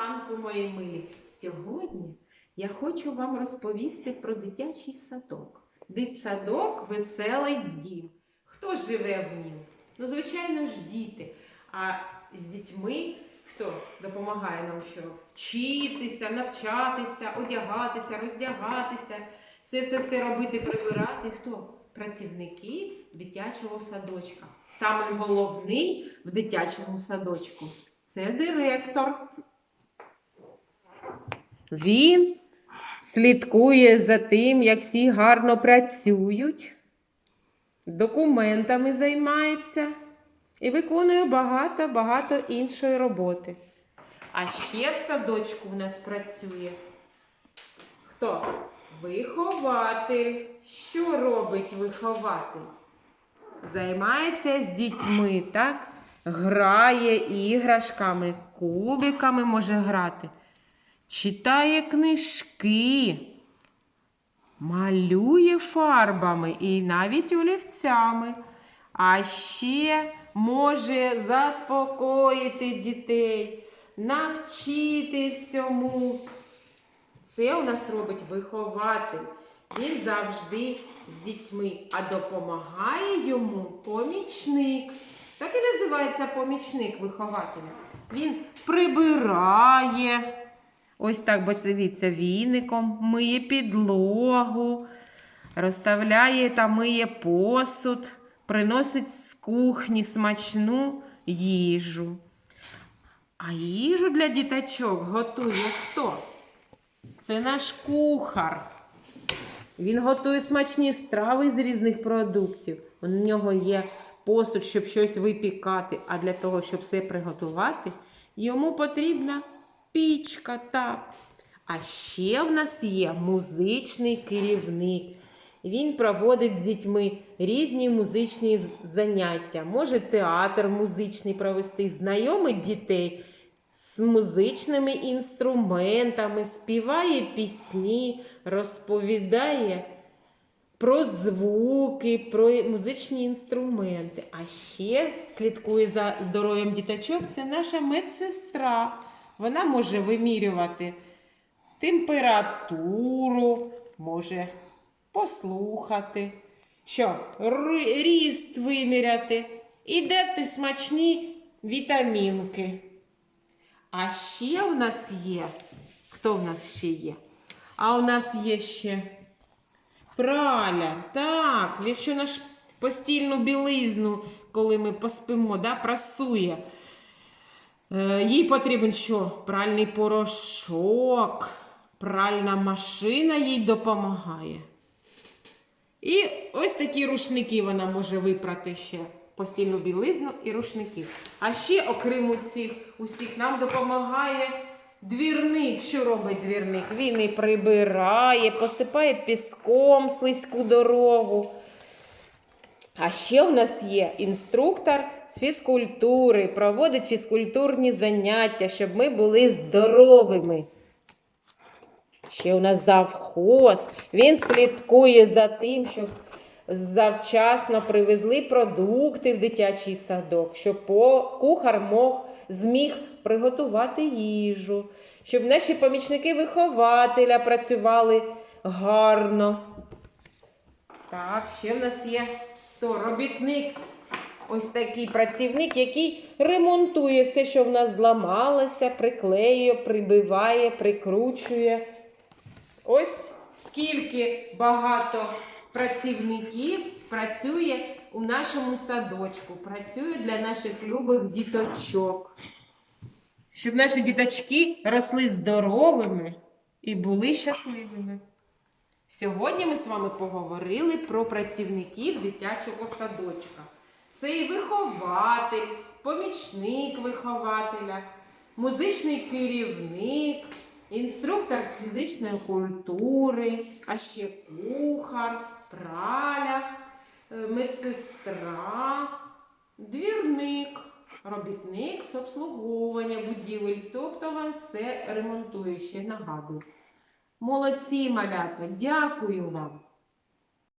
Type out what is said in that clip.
ранку, мої милі! Сьогодні я хочу вам розповісти про дитячий садок. Дитсадок веселий дім. Хто живе в нім? Ну, звичайно ж, діти. А з дітьми хто допомагає нам що? Вчитися, навчатися, одягатися, роздягатися, все все все робити, прибирати. Хто? Працівники дитячого садочка. Саме головний в дитячому садочку це директор. Він слідкує за тим, як всі гарно працюють, документами займається і виконує багато-багато іншої роботи. А ще в садочку у нас працює. Хто? Вихователь. Що робить вихователь? Займається з дітьми, так? Грає іграшками, кубиками може грати, читає книжки, малює фарбами і навіть олівцями. А ще може заспокоїти дітей, навчити всьому. Це у нас робить вихователь. Він завжди з дітьми, а допомагає йому помічник. Так і називається помічник вихователя. Він прибирає. Ось так, бачите, дивіться, віником, миє підлогу, розставляє та миє посуд, приносить з кухні смачну їжу. А їжу для діточок готує хто? Це наш кухар. Він готує смачні страви з різних продуктів. У нього є посуд, щоб щось випікати, а для того, щоб все приготувати, йому потрібна пічка. так. А ще в нас є музичний керівник. Він проводить з дітьми різні музичні заняття. Може театр музичний провести, знайомить дітей з музичними інструментами, співає пісні, розповідає про звуки, про музичні інструменти. А ще слідкує за здоров'ям діточок. Це наша медсестра. Вона може вимірювати температуру, може послухати, що ріст виміряти і дати смачні вітамінки. А ще у нас є. Хто в нас ще є? А у нас є ще праля. Так, якщо наш постільну білизну, коли ми поспимо, да, прасує. Е, їй потрібен що? Пральний порошок, пральна машина їй допомагає. І ось такі рушники вона може випрати ще. Постільну білизну і рушники. А ще, окрім цих усіх, нам допомагає двірник. Що робить двірник? Він і прибирає, посипає піском слизьку дорогу. А ще у нас є інструктор з фізкультури, проводить фізкультурні заняття, щоб ми були здоровими. Ще у нас завхоз. Він слідкує за тим, щоб завчасно привезли продукти в дитячий садок, щоб кухар мог, зміг приготувати їжу, щоб наші помічники вихователя працювали гарно. Так, ще в нас є хто? робітник. Ось такий працівник, який ремонтує все, що в нас зламалося, приклеює, прибиває, прикручує. Ось скільки багато працівників працює у нашому садочку, працює для наших любих діточок. Щоб наші діточки росли здоровими і були щасливими. Сьогодні ми з вами поговорили про працівників дитячого садочка. Це і вихователь, помічник вихователя, музичний керівник, інструктор з фізичної культури, а ще кухар, праля, е, медсестра, двірник, робітник з обслуговування будівель. Тобто вам все ремонтує, ще нагадую. Молодці, малята, дякую вам.